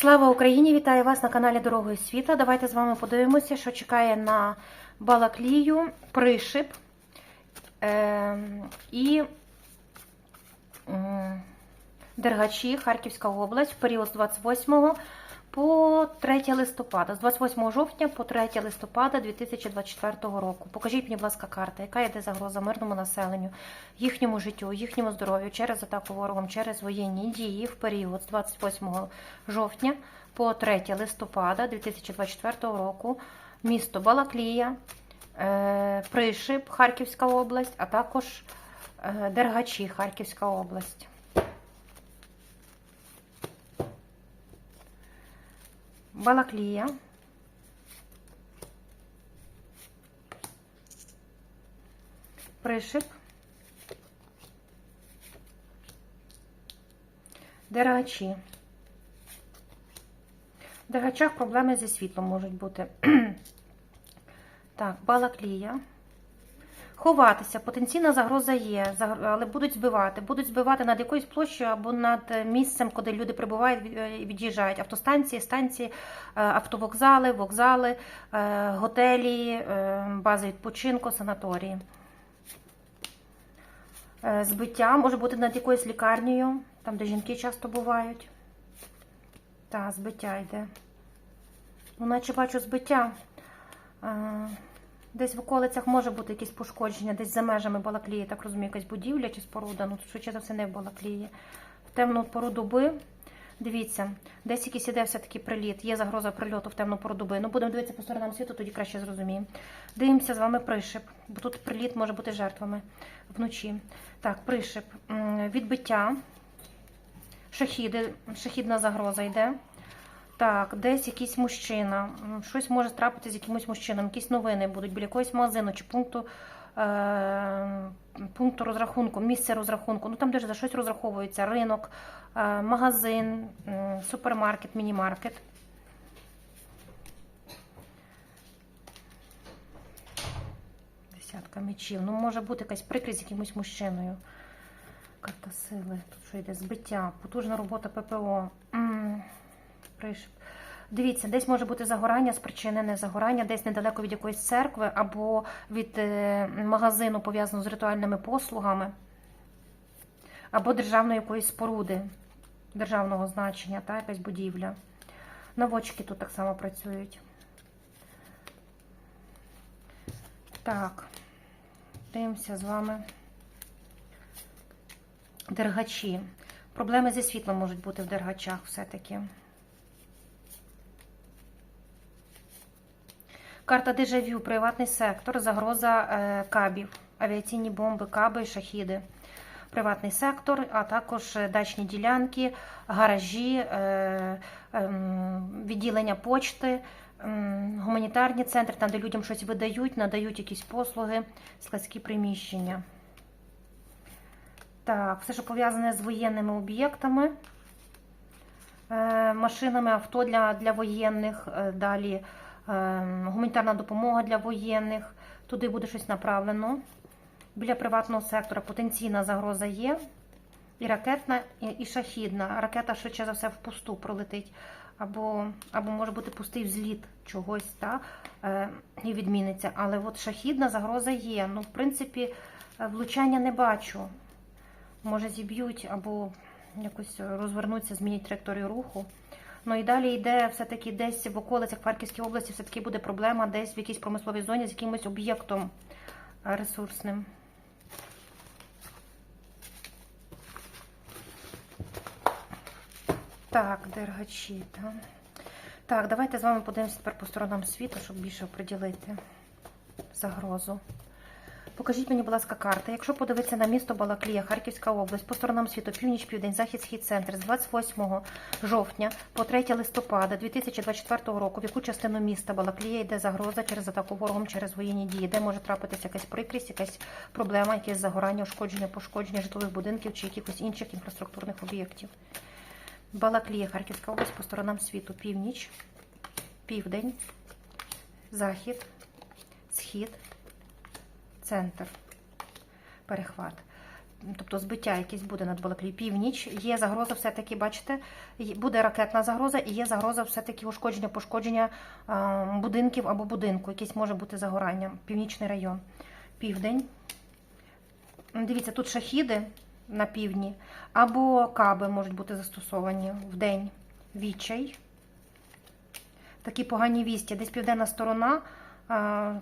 Слава Україні! Вітаю вас на каналі Дорогою Світла. Давайте з вами подивимося, що чекає на Балаклію, Пришип е, і е Дергачі, Харківська область в період з 28 по 3 листопада, з 28 жовтня по 3 листопада 2024 року. Покажіть мені, будь ласка, карта, яка йде загроза мирному населенню, їхньому життю, їхньому здоров'ю через атаку ворогом, через воєнні дії в період з 28 жовтня по 3 листопада 2024 року. Місто Балаклія, е, Пришип, Харківська область, а також е, Дергачі, Харківська область. Балаклія. Пришип. Дергачі. В дергачах проблеми зі світлом можуть бути. Так, балаклія. Ховатися, потенційна загроза є, але будуть збивати. Будуть збивати над якоюсь площею або над е, місцем, куди люди прибувають е, і від'їжджають. Автостанції, станції, е, автовокзали, вокзали, е, готелі, е, бази відпочинку, санаторії. Е, Збиття може бути над якоюсь лікарнею, там, де жінки часто бувають. Так, збиття йде. Ну, наче бачу збиття. Десь в околицях може бути якісь пошкодження, десь за межами Балаклії, так розумію, якась будівля чи споруда, ну швидше за все не в Балаклії. В темну пору доби. Дивіться, десь якийсь іде все-таки приліт, є загроза прильоту в темну пору доби. Ну, будемо дивитися по сторонам світу, тоді краще зрозуміємо. Дивимося з вами пришип, бо тут приліт може бути жертвами вночі. Так, пришип, відбиття, шахіди, шахідна загроза йде. Так, десь якийсь мужчина. Щось може трапити з якимось мужчином, якісь новини будуть біля якогось магазину чи пункту, е, пункту розрахунку, місце розрахунку. Ну там де ж за щось розраховується. Ринок, е, магазин, м, супермаркет, мінімаркет. Десятка мечів. Ну, може бути якась прикрість з якимось мужчиною. Карта сили. Тут що йде? Збиття, потужна робота ППО. М, Дивіться, десь може бути загорання, спричинене загорання, десь недалеко від якоїсь церкви або від е, магазину, пов'язаного з ритуальними послугами, або державної якоїсь споруди державного значення, та якась будівля. Наводчики тут так само працюють. Так, дивимося з вами. Дергачі. Проблеми зі світлом можуть бути в дергачах все-таки. Карта дежавю, приватний сектор, загроза е, кабів, авіаційні бомби, каби, шахіди. Приватний сектор, а також е, дачні ділянки, гаражі, е, ем, відділення почти, гуманітарні центри, там, де людям щось видають, надають якісь послуги, складські приміщення. Так, все, що пов'язане з воєнними об'єктами, машинами, авто для, для воєнних, далі гуманітарна допомога для воєнних. Туди буде щось направлено. Біля приватного сектора потенційна загроза є. І ракетна, і, шахідна. Ракета швидше за все впусту пролетить. Або, або може бути пустий взліт чогось та, е, і відміниться. Але от шахідна загроза є. Ну, в принципі, е, влучання не бачу. Може зіб'ють або якось розвернуться, змінять траєкторію руху. Ну і далі йде все-таки десь в околицях Харківської області, все-таки буде проблема десь в якійсь промисловій зоні з якимось об'єктом е, ресурсним. Так, дергачі, так. Так, давайте з вами подивимося тепер по сторонам світу, щоб більше оприділити загрозу. Покажіть мені, будь ласка, карти. Якщо подивитися на місто Балаклія, Харківська область, по сторонам світу, північ, південь, захід, схід, центр з 28 жовтня по 3 листопада 2024 року, в яку частину міста Балаклія йде загроза через атаку ворогом через воєнні дії, де може трапитися якась прикрість, якась проблема, якесь загорання, ушкодження, пошкодження житлових будинків чи якихось інших інфраструктурних об'єктів. Балаклія, Харківська область по сторонам світу, північ, південь, захід, схід, центр, перехват. тобто збиття якесь буде над Балаклією. Північ, є загроза все-таки, бачите, буде ракетна загроза і є загроза все-таки ушкодження, пошкодження будинків або будинку. Якесь може бути загорання. Північний район. Південь. Дивіться, тут шахіди на півдні, або каби можуть бути застосовані в день. Відчай. Такі погані вісті. Десь південна сторона,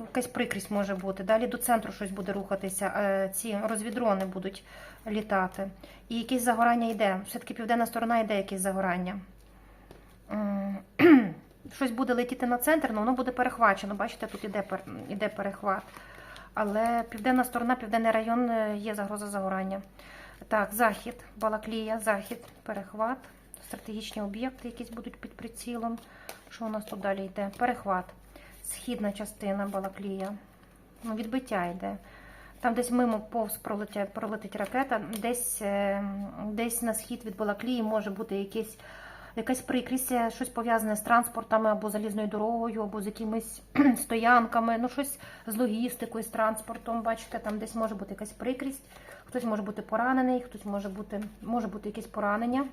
якась прикрість може бути. Далі до центру щось буде рухатися. е, Ці розвідрони будуть літати. І якесь загорання йде. Все-таки південна сторона йде якесь загорання. Щось буде летіти на центр, але воно буде перехвачено. Бачите, тут іде перехват. Але південна сторона, південний район е, є загроза загорання. Так, захід, Балаклія, захід, перехват, стратегічні об'єкти, якісь будуть під прицілом. Що у нас тут далі йде? Перехват. Східна частина Балаклія. Ну, відбиття йде. Там десь мимо повз пролетять, пролетить ракета, десь, е, десь на схід від Балаклії може бути якесь, якась прикрість, е, щось пов'язане з транспортами або залізною дорогою, або з якимись стоянками, ну щось з логістикою, з транспортом. Бачите, там десь може бути якась прикрість, хтось може бути поранений, хтось може бути, може бути якесь поранення.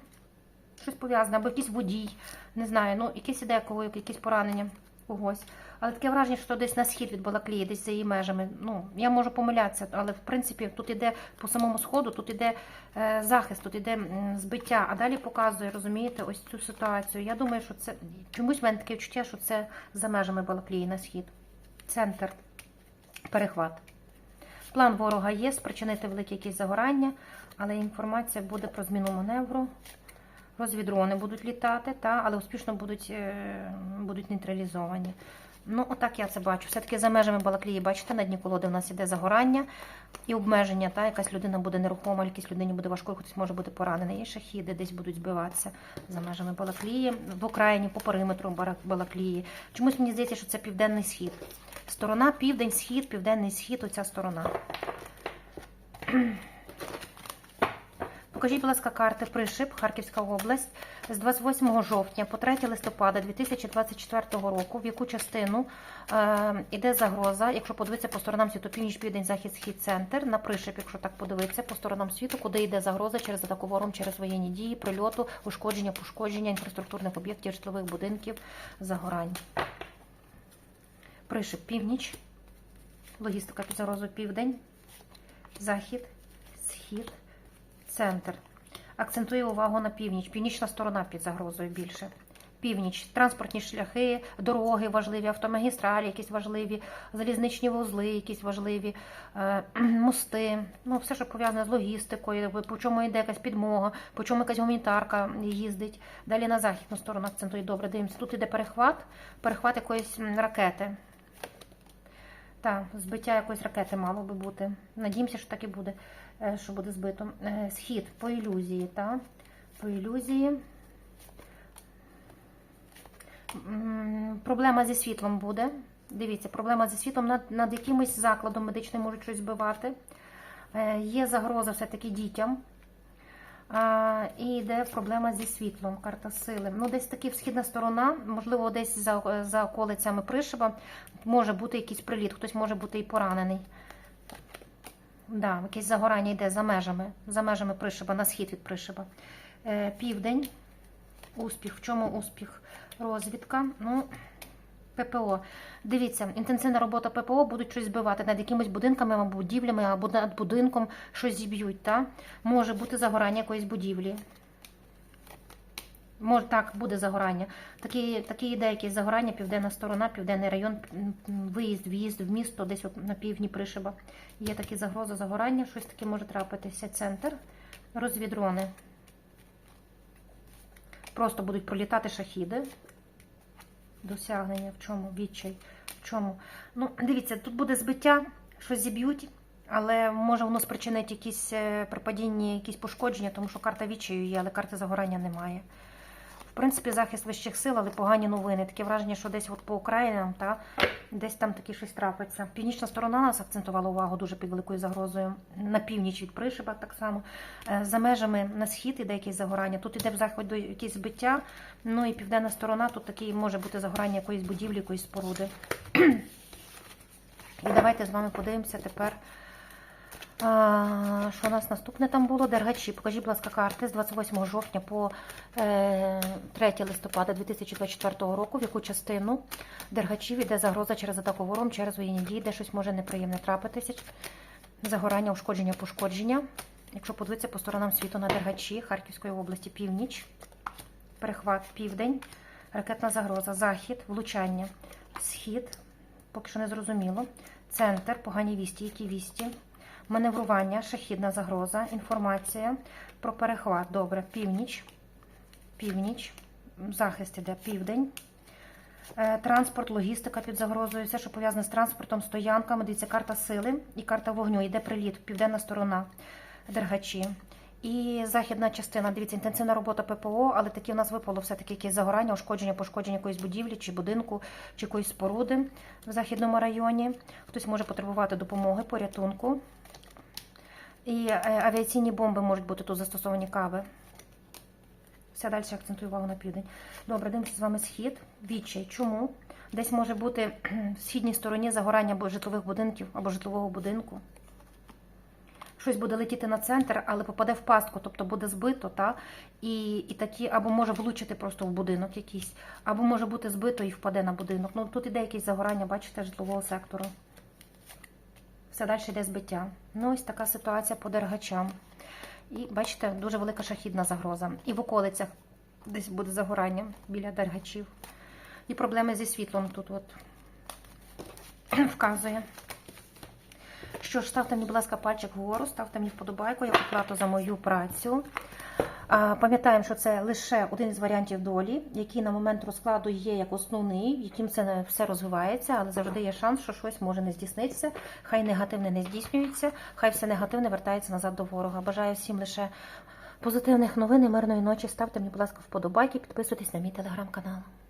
Щось пов'язане, або якийсь водій, не знаю, ну якесь іде кого, якесь поранення когось. Але таке враження, що десь на схід від Балаклії, десь за її межами. Ну, я можу помилятися, але в принципі тут іде по самому сходу, тут іде е, захист, тут іде м, збиття, а далі показує, розумієте, ось цю ситуацію. Я думаю, що це чомусь в мене таке відчуття, що це за межами Балаклії на схід. Центр, перехват. План ворога є, спричинити велике якісь загорання, але інформація буде про зміну маневру. Розвідрони будуть літати, та, але успішно будуть, е, будуть нейтралізовані. Ну, отак я це бачу. Все-таки за межами Балаклії, бачите, на дні колоди в нас іде загорання і обмеження. Та, якась людина буде нерухома, якісь людині буде важко, хтось може бути поранений. І шахіди десь будуть збиватися за межами Балаклії, в окраїні, по периметру Балаклії. Чомусь мені здається, що це південний схід. Сторона південь, схід, південний схід, оця сторона. Покажіть, будь ласка, карти Пришип, Харківська область з 28 жовтня по 3 листопада 2024 року. В яку частину е, іде загроза, якщо подивитися по сторонам світу, північ, південь, захід, схід, центр, на Пришип, якщо так подивитися, по сторонам світу, куди йде загроза через атаку вором, через воєнні дії, прильоту, ушкодження, пошкодження інфраструктурних об'єктів, житлових будинків, загорань. Пришип, північ, логістика під загрозою південь, захід, схід центр. Акцентує увагу на північ. Північна сторона під загрозою більше. Північ, транспортні шляхи, дороги важливі, автомагістралі, якісь важливі, залізничні вузли, якісь важливі, е, мости. Ну, все, що пов'язане з логістикою, по чому йде якась підмога, по чому якась гуманітарка їздить. Далі на західну сторону акцентує добре. Дивимося, тут іде перехват, перехват якоїсь ракети. Так, збиття якоїсь ракети мало би бути. Надіємося, що так і буде, що буде збито. Е, Схід по ілюзії, так? По ілюзії. Проблема зі світлом буде. Дивіться, проблема зі світлом над, над якимось закладом медичним можуть щось збивати. Е, Є загроза все-таки дітям. А, і йде проблема зі світлом, карта сили. Ну, десь таки східна сторона, можливо, десь за, за околицями Пришиба може бути якийсь приліт, хтось може бути і поранений. Да, якесь загорання йде за межами, за межами Пришиба, на схід від Пришиба. Е, південь. Успіх. В чому успіх? Розвідка. Ну, ППО. Дивіться, інтенсивна робота ППО будуть щось збивати над якимись будинками або будівлями, або над будинком щось зіб'ють. Може бути загорання якоїсь будівлі. Може, так, буде загорання. Такі, такі ідеї, якісь загорання, південна сторона, південний район, виїзд, в'їзд в місто, десь от на півдні Пришиба. Є такі загрози загорання, щось таке може трапитися. Центр, розвідрони. Просто будуть пролітати шахіди. Досягнення в чому? Відчай. В чому? Ну, дивіться, тут буде збиття, щось зіб'ють, але може воно спричинить якісь е, при падінні, якісь пошкодження, тому що карта відчаю є, але карти загорання немає. Принципі, захист вищих сил, але погані новини. Таке враження, що десь от по Українам, та, десь там таке щось трапиться. Північна сторона нас акцентувала увагу дуже під великою загрозою. На північ від Пришиба так само. Е, За межами на схід іде якесь загорання. Тут іде в заходу якесь збиття. Ну і південна сторона, тут такі може бути загорання якоїсь будівлі, якоїсь споруди. І давайте з вами подивимося тепер А, що у нас наступне там було? Дергачі. Покажіть, будь ласка, карти з 28 жовтня по е, 3 листопада 2024 року, в яку частину дергачів іде загроза через атаку вором, через воєнні дії, де щось може неприємне трапитися. Загорання, ушкодження, пошкодження. Якщо подивитися по сторонам світу на дергачі Харківської області, північ, перехват, південь, ракетна загроза, захід, влучання, схід, поки що не зрозуміло. Центр, погані вісті, які вісті, маневрування, шахідна загроза, інформація про перехват. Добре, північ, північ, захист іде південь. Е, Транспорт, логістика під загрозою, все, що пов'язане з транспортом, стоянками. Дивіться, карта сили і карта вогню. Йде приліт, південна сторона, дергачі. І західна частина, дивіться, інтенсивна робота ППО, але такі у нас випало все-таки якесь загорання, ушкодження, пошкодження якоїсь будівлі чи будинку, чи якоїсь споруди в західному районі. Хтось може потребувати допомоги, порятунку. І е, авіаційні бомби можуть бути тут застосовані кави. Все далі акцентую увагу на південь. Добре, дивимося з вами схід. Відчай. Чому? Десь може бути в східній стороні загорання житлових будинків, або житлового будинку. Щось буде летіти на центр, але попаде в пастку, тобто буде збито, та? І, і такі, або може влучити просто в будинок якийсь, або може бути збито і впаде на будинок. Ну тут іде якесь загорання, бачите, житлового сектору. Все далі йде збиття. Ну, ось така ситуація по дергачам. І бачите, дуже велика шахідна загроза. І в околицях десь буде загорання біля дергачів. І проблеми зі світлом тут от вказує. Що ж, ставте мені, будь ласка, пальчик вгору, ставте мені вподобайку, як оплату за мою працю. Пам'ятаємо, що це лише один із варіантів долі, який на момент розкладу є як основний, яким це все розвивається, але завжди є шанс, що щось може не здійснитися. Хай негативне не здійснюється, хай все негативне вертається назад до ворога. Бажаю всім лише позитивних новин і мирної ночі. Ставте мені, будь ласка, вподобайки, підписуйтесь на мій телеграм-канал.